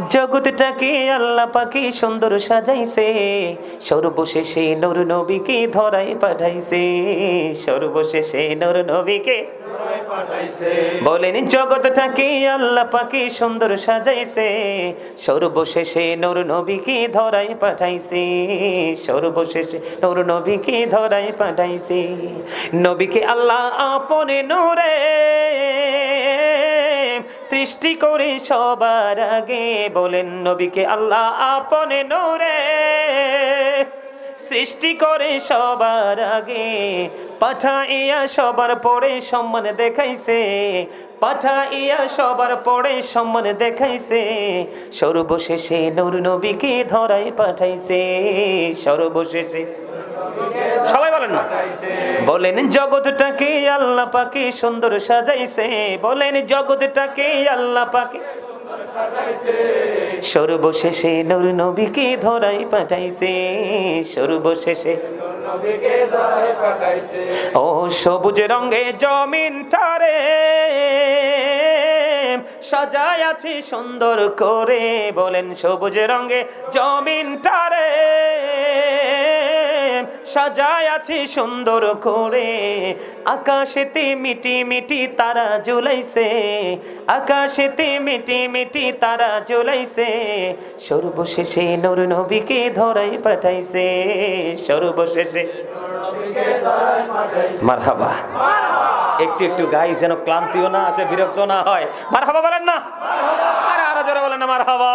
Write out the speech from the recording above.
জগৎটাকে আল্লাহ পাকি সুন্দর সাজাইছে। সর্বশেষে নূর নবীকে ধরায় পাঠাইছে। সর্বশেষে নূর নবীকে বলেন, জগৎটাকে আল্লাহ পাকি সুন্দর সাজাইছে। সর্বশেষে নূর নবীকে ধরাই পাঠাইছে। সর্বশেষে নূর নবীকে ধরাই পাঠাইছে। নবীকে আল্লাহ আপনে নূরে সৃষ্টি করে সবার আগে বলেন নবীকে আল্লাহ আপনে নূরে। সৃষ্টি করে সবার আগে, পাঠাইয়া সবার পরে সম্মান দেখাইছে, পাঠাইয়া সবার পরে সম্মান দেখাইছে, সর্বশেষে নূর নবীকে ধরাই পাঠাইছে, সর্বশেষে সবাই বলেন না। বলেন জগৎটাকে আল্লাহ পাকে সুন্দর সাজাইছে। বলেন জগৎটাকে আল্লাহ পাকে সর্বশেষে নূর নবীকে ধরাই পাঠাইছে। সর্বশেষে ও সবুজ রঙে জমিন টারে সাজায় আছে সুন্দর করে। বলেন সবুজ রঙে জমিন টারে সাজায় আছে সুন্দর করে। আকাশেতে মিটি মিটি তারা জ্বলাইছে আকাশেতে মিটি মিটি তারা জ্বলাইছে সর্বশেষে নূর নবীকে ধরাই পাঠাইছে। সর্বশেষে মারহাবা। একটু একটু গাই যেন ক্লান্তিও না আসে, বিরক্ত না হয়। মারহাবা বলেন না। আরে আরও জোরে বলেন না, মারহাবা।